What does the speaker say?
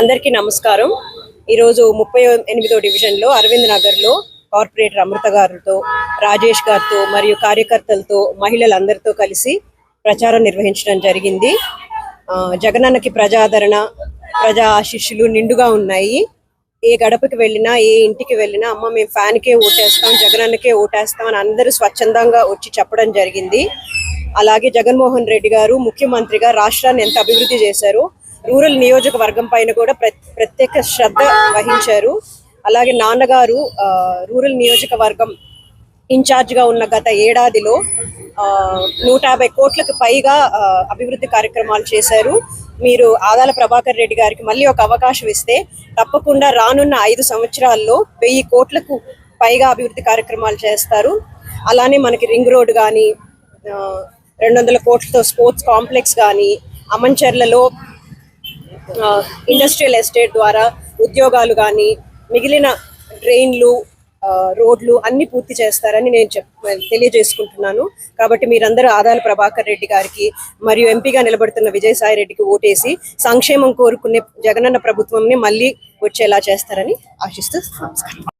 అందరికీ నమస్కారం. ఈరోజు ముప్పై ఎనిమిదో డివిజన్లో అరవింద్ నగర్లో కార్పొరేటర్ అమృత గారితో రాజేష్ గారితో మరియు కార్యకర్తలతో మహిళలందరితో కలిసి ప్రచారం నిర్వహించడం జరిగింది. ఆ, జగనన్నకి ప్రజాదరణ ప్రజా ఆశీస్సులు నిండుగా ఉన్నాయి. ఏ గడపకి వెళ్ళినా ఏ ఇంటికి వెళ్ళినా అమ్మ మేము ఫ్యాన్కే ఓటేస్తాం జగనన్నకే ఓటేస్తాం అని అందరూ స్వచ్ఛందంగా వచ్చి చెప్పడం జరిగింది. అలాగే జగన్మోహన్ రెడ్డి గారు ముఖ్యమంత్రిగా రాష్ట్రాన్ని ఎంత అభివృద్ధి చేశారో రూరల్ నియోజకవర్గం పైన కూడా ప్ర- ప్రత్యేక శ్రద్ధ వహించారు. అలాగే నాన్నగారు రూరల్ నియోజకవర్గం ఇన్ఛార్జ్గా ఉన్న గత ఏడాదిలో ఆ, నూట యాభై కోట్లకు పైగా అభివృద్ధి కార్యక్రమాలు చేశారు. మీరు ఆదాల ప్రభాకర్ రెడ్డి గారికి మళ్ళీ ఒక అవకాశం ఇస్తే తప్పకుండా రానున్న ఐదు సంవత్సరాల్లో వెయ్యి కోట్లకు పైగా అభివృద్ధి కార్యక్రమాలు చేస్తారు. అలానే మనకి రింగ్ రోడ్ కానీ రెండు వందల కోట్లతో స్పోర్ట్స్ కాంప్లెక్స్ కానీ అమంచర్లలో ఇండస్ట్రియల్ ఎస్టేట్ ద్వారా ఉద్యోగాలు కానీ మిగిలిన డ్రైన్లు రోడ్లు అన్ని పూర్తి చేస్తారని నేను చెప్ తెలియజేసుకుంటున్నాను. కాబట్టి మీరందరూ ఆదాల ప్రభాకర్ రెడ్డి గారికి మరియు ఎంపీగా నిలబడుతున్న విజయసాయి రెడ్డికి ఓటేసి సంక్షేమం కోరుకునే జగనన్న ప్రభుత్వంని మళ్ళీ వచ్చేలా చేస్తారని ఆశిస్తూ నమస్కారం.